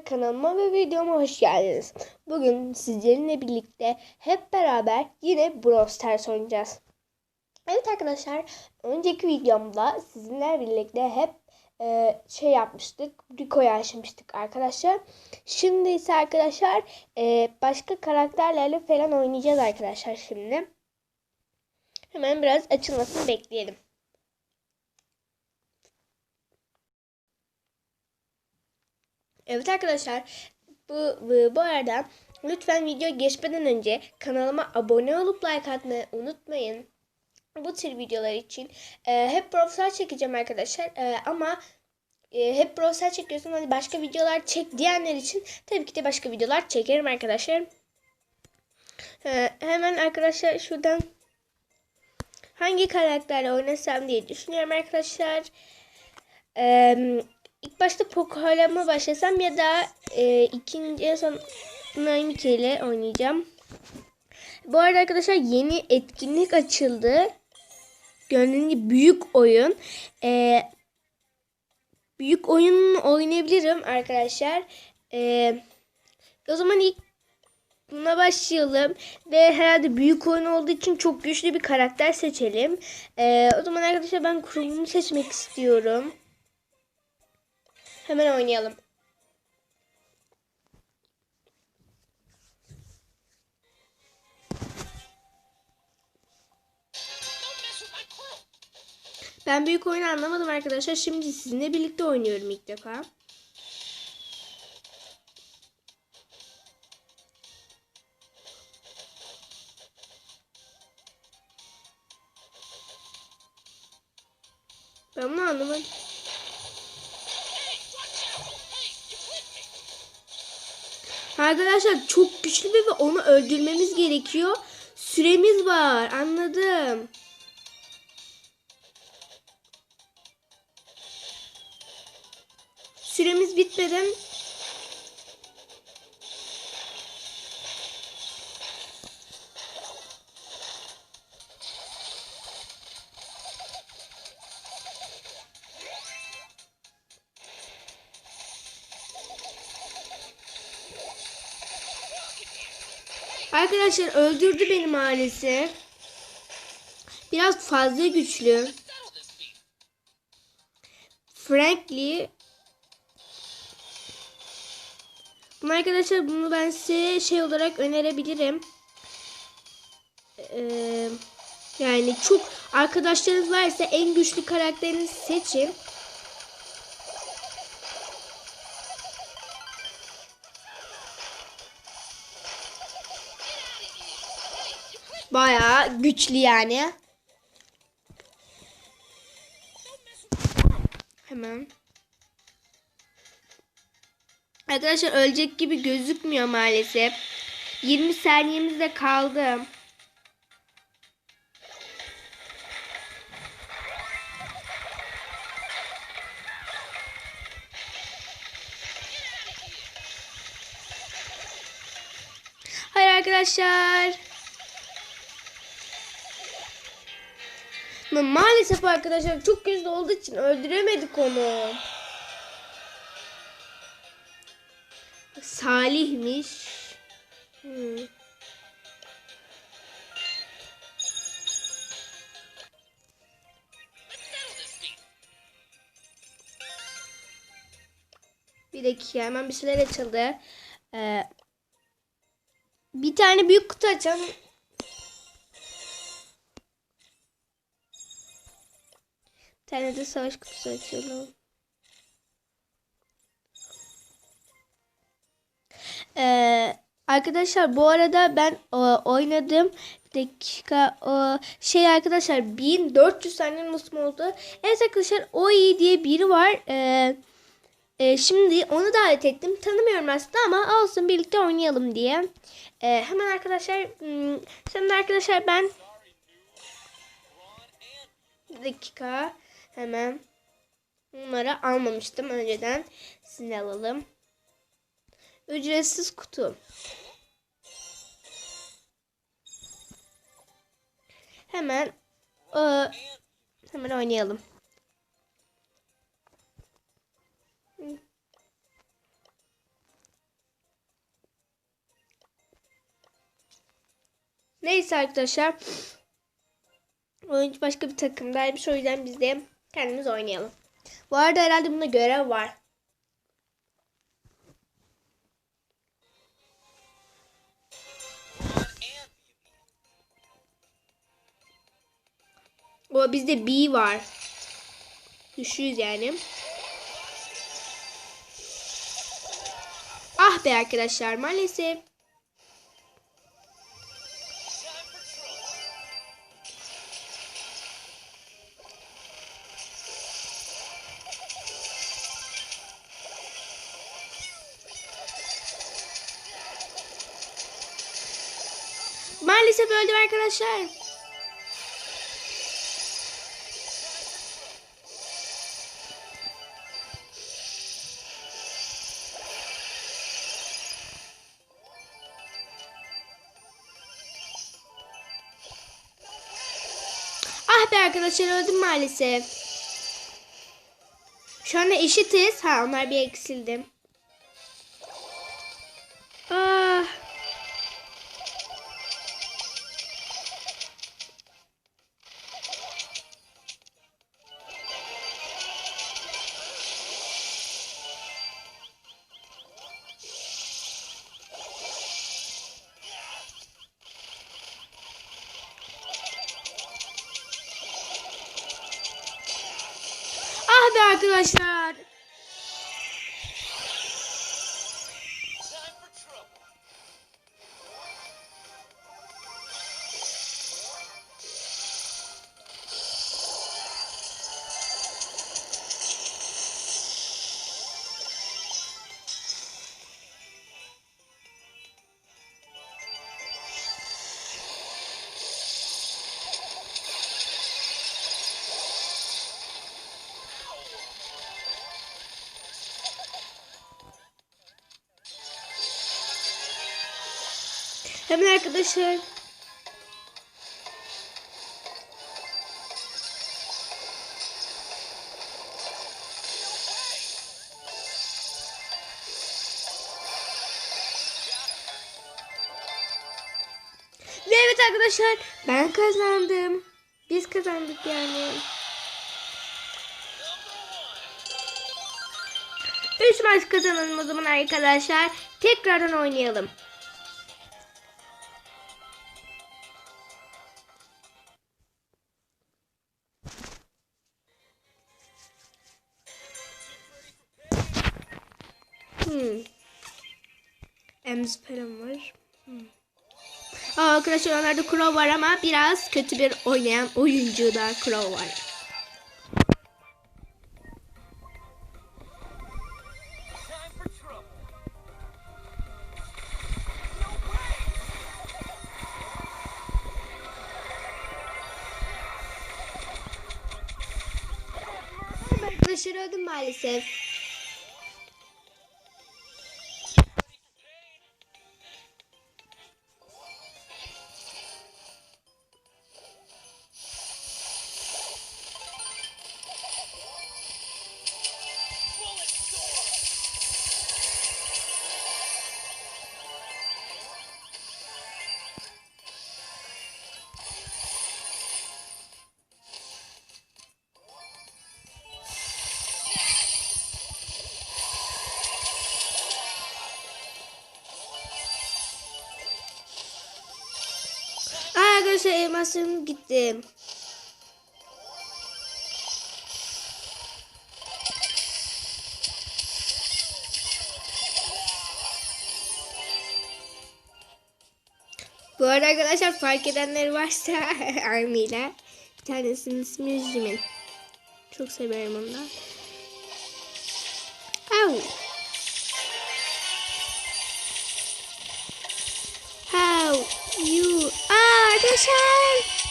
Kanalıma ve videoma hoş geldiniz. Bugün sizlerle birlikte hep beraber yine Brawl Stars oynayacağız. Evet arkadaşlar, önceki videomda sizinle birlikte hep e, şey yapmıştık, Rico'yu açmıştık arkadaşlar. Şimdi ise arkadaşlar e, başka karakterlerle falan oynayacağız arkadaşlar şimdi. Hemen biraz açılmasını bekleyelim. Evet arkadaşlar bu, bu, bu arada lütfen video geçmeden önce kanalıma abone olup like atmayı unutmayın. Bu tür videolar için e, hep profesör çekeceğim arkadaşlar e, ama e, hep profesör çekiyorsun hadi başka videolar çek diyenler için tabii ki de başka videolar çekerim arkadaşlar. E, hemen arkadaşlar şuradan hangi karakterle oynasam diye düşünüyorum arkadaşlar. Eee İlk başta Poco'yla başlasam ya da e, ikinci en son Naimike ile oynayacağım. Bu arada arkadaşlar yeni etkinlik açıldı. Gördüğünüz gibi büyük oyun. E, büyük oyun oynayabilirim arkadaşlar. E, o zaman ilk buna başlayalım. Ve herhalde büyük oyun olduğu için çok güçlü bir karakter seçelim. E, o zaman arkadaşlar ben kurulumu seçmek istiyorum. Hemen oynayalım. Ben büyük oyunu anlamadım arkadaşlar. Şimdi sizinle birlikte oynuyorum ilk defa. Ben bunu anlamadım. Arkadaşlar çok güçlü ve onu öldürmemiz gerekiyor. Süremiz var. Anladım. Süremiz bitmeden Arkadaşlar öldürdü beni maalesef. Biraz fazla güçlü. Frankly arkadaşlar bunu ben size şey olarak önerebilirim. Ee, yani çok arkadaşlarınız varsa en güçlü karakterini seçin. Bayağı güçlü yani. Hemen. Arkadaşlar ölecek gibi gözükmüyor maalesef. 20 saniyemizde kaldı. Hayır arkadaşlar. Ama maalesef arkadaşlar çok güçlü olduğu için öldüremedik onu. Salih'miş. Hmm. Bir dakika hemen bir şeyler açıldı. Ee, bir tane büyük kutu açalım. Tane de savaş kutusu açalım. Ee, arkadaşlar bu arada ben o, oynadım. Bir dakika o, şey arkadaşlar 1400 tane musum oldu. Evet arkadaşlar o iyi diye biri var. Ee, e, şimdi onu davet ettim. Tanımıyorum aslında ama olsun birlikte oynayalım diye. Ee, hemen arkadaşlar hmm, şimdi arkadaşlar ben bir dakika Hemen bunları almamıştım önceden. Sizinle alalım. Ücretsiz kutu. Hemen e, hemen oynayalım. Neyse arkadaşlar. Oyuncu başka bir takımdaymış. O yüzden biz de kendimiz oynayalım. Bu arada herhalde bunda görev var. O bizde B var. Düşüyoruz yani. Ah be arkadaşlar maalesef. Maalesef öldüm arkadaşlar. Ah be arkadaşlar öldüm maalesef. Şu anda eşitiz. Ha onlar bir eksildi. Hemen arkadaşlar. Ve evet arkadaşlar ben kazandım. Biz kazandık yani. Üç maç kazanalım o zaman arkadaşlar. Tekrardan oynayalım. Hmm. Ems param var. Hmm. Aa, arkadaşlar onlarda Crow var ama biraz kötü bir oynayan oyuncu da Crow var. Arkadaşlar öldüm maalesef. Arkadaşlar elmaslarım gitti. Bu arada arkadaşlar fark edenler varsa Army'ler. Bir tanesinin ismi Jimin. Çok severim onu arkadaşlar.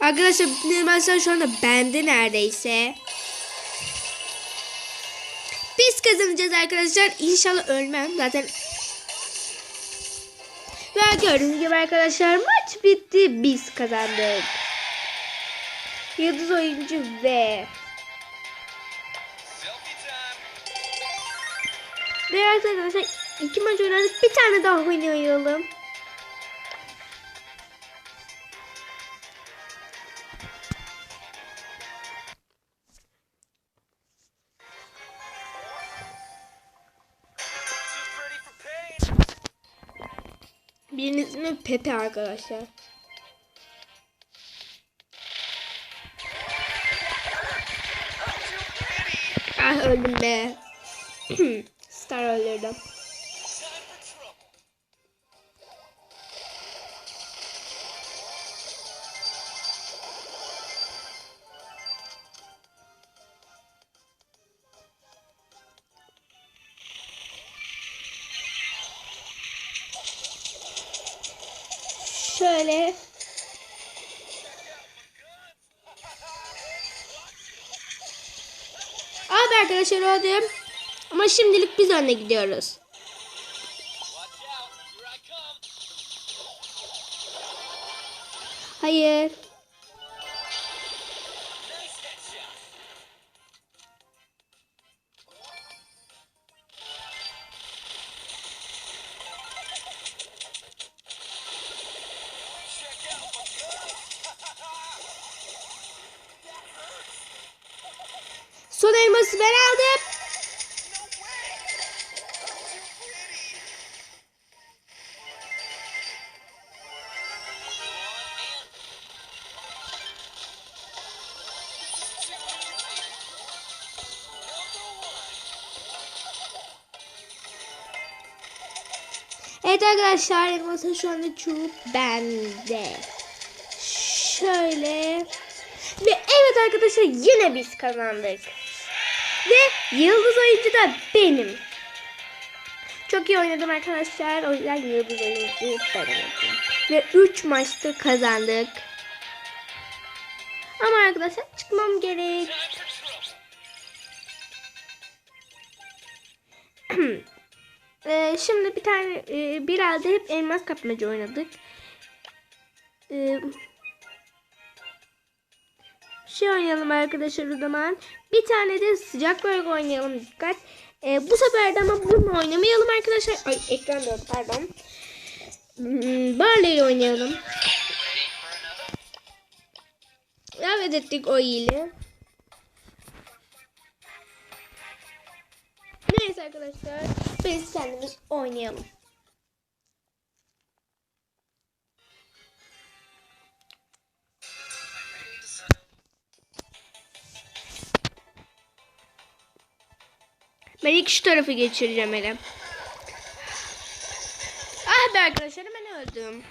Arkadaşlar bütün elmaslar şu anda bende neredeyse. Biz kazanacağız arkadaşlar. İnşallah ölmem. Zaten ve gördüğünüz gibi arkadaşlar maç bitti. Biz kazandık. Yıldız oyuncu ve Ve arkadaşlar iki maç oynadık. Bir tane daha oynayalım. Birinin ismi Pepe arkadaşlar. Ah öldüm be. Star öldürdüm. Şöyle. Abi arkadaşlar öldüm. Ama şimdilik biz önde gidiyoruz. Hayır. Evet arkadaşlar elması şu anda çubuk bende. Şöyle. Ve evet arkadaşlar yine biz kazandık. Ve yıldız oyuncu da benim. Çok iyi oynadım arkadaşlar. O yüzden yıldız oyuncu ben oldum. Ve 3 maçta kazandık. Ama arkadaşlar çıkmam gerek. Ee, şimdi bir tane e, biraz da hep elmas kapmaca oynadık. Ee, şey oynayalım arkadaşlar o zaman. Bir tane de sıcak bölge oynayalım dikkat. Ee, bu sefer de ama bunu oynamayalım arkadaşlar. Ay ekran dön pardon. Hmm, Barley oynayalım. Evet ettik o iyili. Neyse arkadaşlar biz kendimiz oynayalım. Ben ilk şu tarafı geçireceğim hele. Ah be arkadaşlar ben öldüm.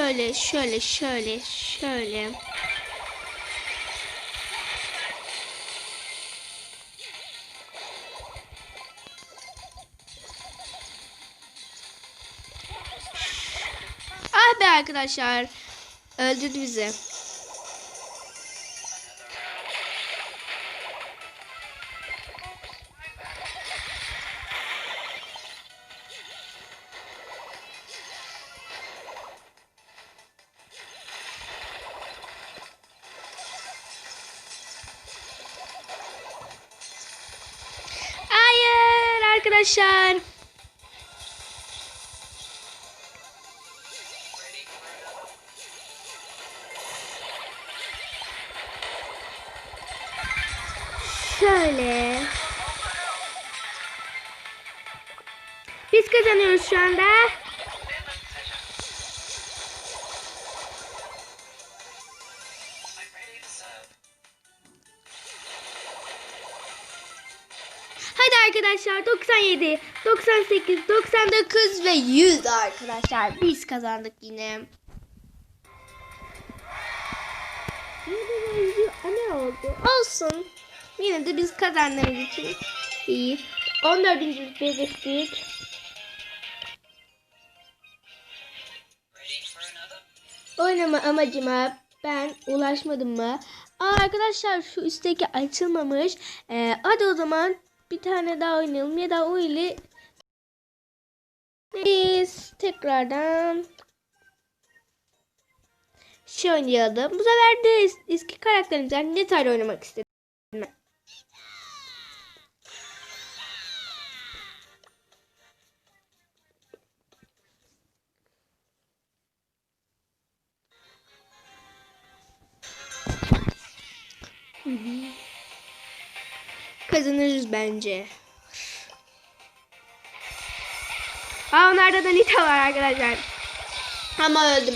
Şöyle şöyle şöyle şöyle. Ah be arkadaşlar. Öldürdü bizi. Arkadaşlar. Şöyle. Biz kazanıyoruz şu anda. Hadi arkadaşlar 97, 98, 99 ve 100 arkadaşlar. Biz kazandık yine. Ne oldu? Olsun. Yine de biz kazandığımız için iyi. 14. rütbeye geçtik. Oynama amacıma Ben ulaşmadım mı? Aa, arkadaşlar şu üstteki açılmamış. Ee, hadi o zaman bir tane daha oynayalım ya da o ile biz tekrardan şey oynayalım. Bu sefer de es- eski karakterimizden Neta'yla oynamak istedim. hı. Kazanırız bence. Aa onlarda da Nita var arkadaşlar. Ama öldüm.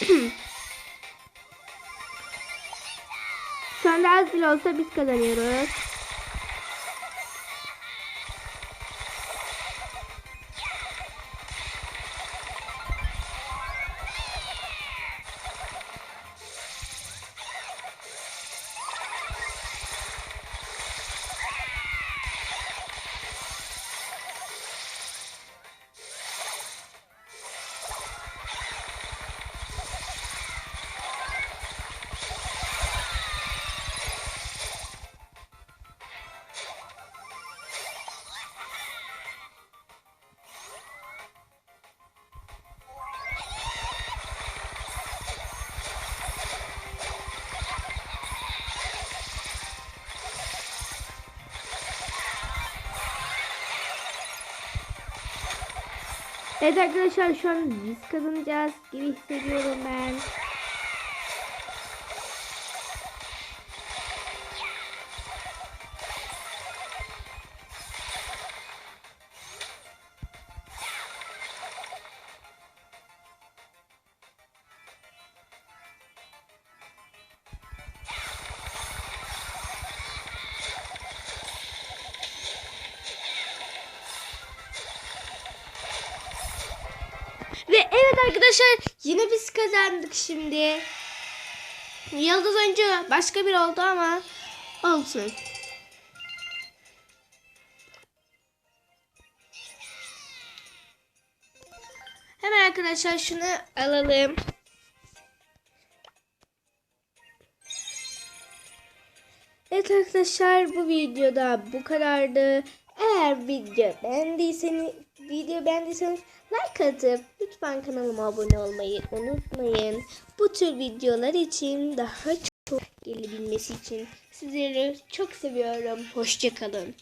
Şu anda az bile olsa biz kazanıyoruz. Evet arkadaşlar şu an biz kazanacağız gibi hissediyorum ben. Arkadaşlar yine biz kazandık şimdi. Yıldız oyuncu başka bir oldu ama olsun. Hemen arkadaşlar şunu alalım. Evet arkadaşlar bu videoda bu kadardı. Eğer video beğendiyseniz video beğendiyseniz like atıp lütfen kanalıma abone olmayı unutmayın. Bu tür videolar için daha çok gelebilmesi için sizleri çok seviyorum. Hoşçakalın.